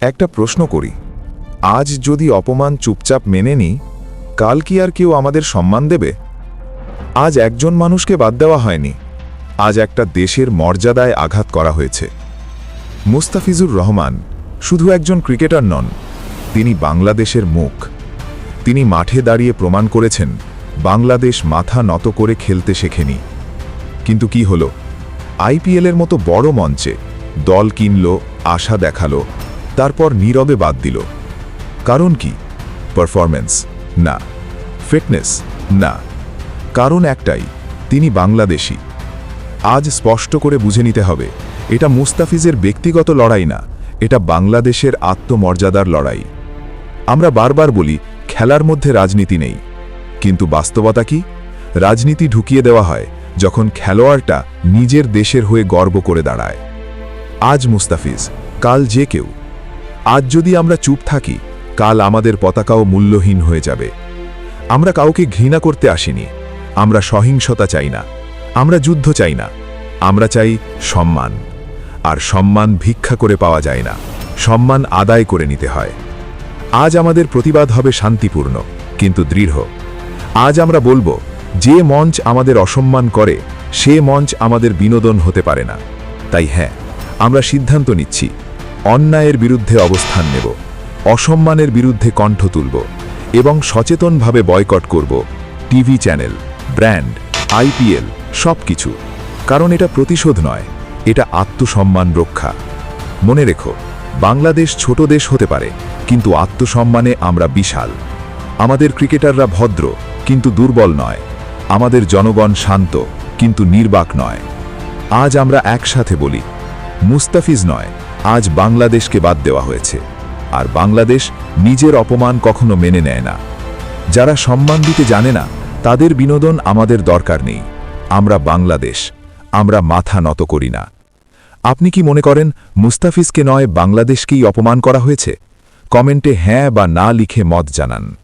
একটা প্রশ্ন করি। আজ যদি অপমান চুপচাপ মেনে নিই, কাল কি আর কেউ আমাদের সম্মান দেবে? আজ একজন মানুষকে বাদ দেওয়া হয়নি। আজ একটা দেশের মর্যাদায় আঘাত করা হয়েছে। মুস্তাফিজুর রহমান শুধু একজন ক্রিকেটার নন, তিনি বাংলাদেশের মুখ। তিনি মাঠে দাঁড়িয়ে প্রমাণ করেছেন, বাংলাদেশ মাথা নত করে খেলতে শেখেনি। কিন্তু কি হলো? আইপিএলের মতো বড় মঞ্চে দল কিনল, আশা দেখাল তারপর নীরবে বাদ দিল। কারণ কি? পারফরম্যান্স না। ফিটনেস না। কারণ একটাই, তিনি বাংলাদেশী। আজ স্পষ্ট করে বুঝে নিতে হবে, এটা মুস্তাফিজের ব্যক্তিগত লড়াই না, এটা বাংলাদেশের আত্মমর্যাদার লড়াই। আমরা বারবার বলি, খেলার মধ্যে রাজনীতি নেই। কিন্তু বাস্তবতা কি? রাজনীতি ঢুকিয়ে দেওয়া হয় যখন খেলোয়াড়টা নিজের দেশের হয়ে গর্ব করে দাঁড়ায়। আজ মুস্তাফিজ, কাল যে কেউ। আজ যদি আমরা চুপ থাকি, কাল আমাদের পতাকাও মূল্যহীন হয়ে যাবে। আমরা কাউকে ঘৃণা করতে আসিনি। আমরা সহিংসতা চাই না। আমরা যুদ্ধ চাই না। আমরা চাই সম্মান। আর সম্মান ভিক্ষা করে পাওয়া যায় না। সম্মান আদায় করে নিতে হয়। আজ আমাদের প্রতিবাদ হবে শান্তিপূর্ণ, কিন্তু দৃঢ়। আজ আমরা বলব, যে মঞ্চ আমাদের অসম্মান করে, সে মঞ্চ আমাদের বিনোদন হতে পারে না। তাই হ্যাঁ আমরা সিদ্ধান্ত নিচ্ছি। অন্যায়ের বিরুদ্ধে অবস্থান নেব, অসম্মানের বিরুদ্ধে কণ্ঠ তুলব এবং সচেতনভাবে বয়কট করব টিভি চ্যানেল, ব্র্যান্ড, আইপিএল সব কিছু কারণ এটা প্রতিশোধ নয়, এটা আত্মসম্মান রক্ষা। মনে রেখো, বাংলাদেশ ছোট দেশ হতে পারে, কিন্তু আত্মসম্মানে আমরা বিশাল। আমাদের ক্রিকেটাররা ভদ্র, কিন্তু দুর্বল নয়। আমাদের জনগণ শান্ত, কিন্তু নির্বাক নয়। আজ আমরা একসাথে বলি, মুস্তাফিজ নয় আজ বাংলাদেশকে বাদ দেওয়া হয়েছে। আর বাংলাদেশ নিজের অপমান কখনো মেনে নেয় না। যারা সম্মান দিতে জানে না, তাদের বিনোদন আমাদের দরকার নেই। আমরা বাংলাদেশ, আমরা মাথা নত করি না। আপনি কি মনে করেন মুস্তাফিজকে নয় বাংলাদেশকেই অপমান করা হয়েছে? কমেন্টে হ্যাঁ বা না লিখে মত জানান।